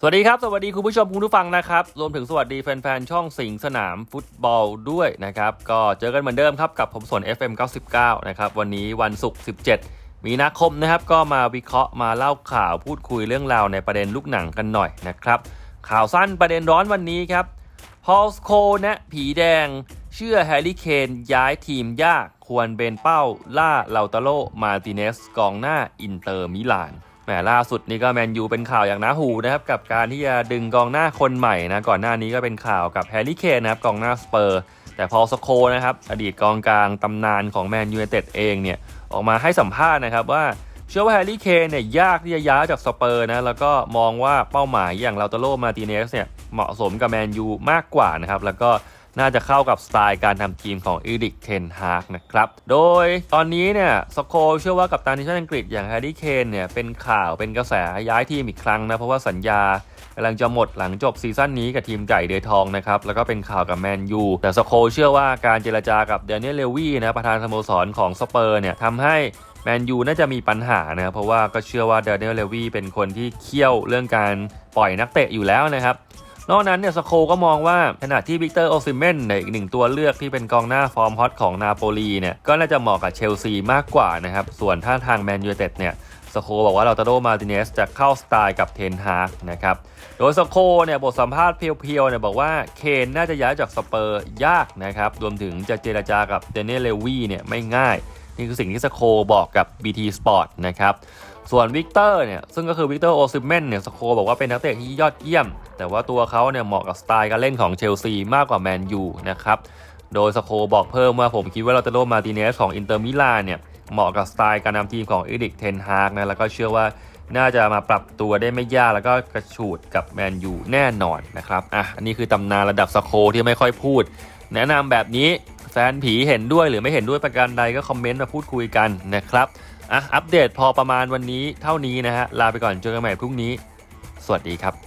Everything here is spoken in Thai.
สวัสดีครับ สวัสดีคุณผู้ชมคุณผู้ฟังนะครับ รวมถึงสวัสดีแฟนๆ ช่องสิงสนามฟุตบอลด้วยนะครับ ก็เจอกันเหมือนเดิมครับ กับผมสน FM 99 นะครับ วันนี้วันศุกร์ 17 มีนาคมนะครับ ก็มาวิเคราะห์มาเล่าข่าวพูดคุยเรื่องราวในประเด็นลูกหนังกันหน่อยนะครับ ข่าวสั้นประเด็นร้อนวันนี้ครับพอลสโคนะผีแดง เชื่อแฮร์รี่เคนย้ายทีมยากควรเบนเป้าล่าเลาตาโลมาติเนสกองหน้าอินเตอร์มิลาน แหมล่าสุดนี่ก็แมนยูเป็นข่าวอย่างน้าหูนะครับกับการที่จะดึงกองหน้าคนใหม่นะก่อนหน้านี้ก็เป็นข่าวกับแฮร์รี่เคนนะครับกองหน้าสเปอร์ แต่พอสโคนะครับอดีตกองกลางตำนานของแมนยูเต็ดเองเนี่ยออกมาให้สัมภาษณ์นะครับว่าเชื่อว่าแฮร์รี่เคนเนี่ยยากที่จะย้ายจากสเปอร์นะแล้วก็มองว่าเป้าหมายอย่างลาตโลมาติเนสเนี่ยเหมาะสมกับแมนยูมากกว่านะครับแล้วก็ น่าจะเข้ากับสไตล์การทำทีมของอีริกเทนฮากนะครับ โดยตอนนี้เนี่ยสโคเชื่อว่ากับตันทีมชาติอังกฤษอย่างแฮร์รี่เคนเนี่ยเป็นข่าวเป็นกระแสย้ายทีมอีกครั้งนะ เพราะว่าสัญญากำลังจะหมดหลังจบซีซั่นนี้กับทีมไก่เดือยทองนะครับ แล้วก็เป็นข่าวกับแมนยู แต่สโคเชื่อว่าการเจรจากับเดนเนียลเลวี่นะประธานสโมสรของสเปอร์เนี่ยทำให้แมนยูน่าจะมีปัญหานะครับเพราะว่าก็เชื่อว่าเดนเนลเลวีเป็นคนที่เคี่ยวเรื่องการปล่อยนักเตะอยู่แล้วนะครับ นอกนั้นเนี่ยสโคก็มองว่าขณะที่วิกเตอร์โอซิเมนเนี่ยอีกหนึ่งตัวเลือกที่เป็นกองหน้าฟอร์มฮอตของนาโปลีเนี่ยก็น่าจะเหมาะกับเชลซีมากกว่านะครับส่วนท่าทางแมนยูเต็ดเนี่ยสโคบอกว่าลาตาโดมาติเนสจะเข้าสไตล์กับเทนฮากนะครับโดยสโคเนี่ยบทสัมภาษณ์เพียวๆเนี่ยบอกว่าเคนน่าจะย้ายจากสเปอร์ยากนะครับรวมถึงจะเจรจากับเดนเนลเลวีเนี่ยไม่ง่าย นี่คือสิ่งที่สโคบอกกับ BT Sport นะครับ ส่วนวิกเตอร์เนี่ย ซึ่งก็คือวิกเตอร์โอซิเมนเนี่ยสโคบอกว่าเป็นนักเตะที่ยอดเยี่ยม แต่ว่าตัวเขาเนี่ยเหมาะกับสไตล์การเล่นของเชลซีมากกว่าแมนยูนะครับ โดยสโคบอกเพิ่มว่าผมคิดว่าเราจะโรมาติเนสของอินเตอร์มิลานเนี่ยเหมาะกับสไตล์การนำทีมของอีริกเทนฮากนะแล้วก็เชื่อว่าน่าจะมาปรับตัวได้ไม่ยากแล้วก็กระฉูดกับแมนยูแน่นอนนะครับ อะ อันนี้คือตำนานระดับสโคที่ไม่ค่อยพูด แนะนำแบบนี้ ฟนผีเห็นด้วยหรือไม่เห็นด้วยประการใดก็คอมเมนต์มาพูดคุยกันนะครับอะอัปเดตพอประมาณวันนี้เท่านี้นะฮะลาไปก่อนเจอกันใหม่พรุ่งนี้ สวัสดีครับ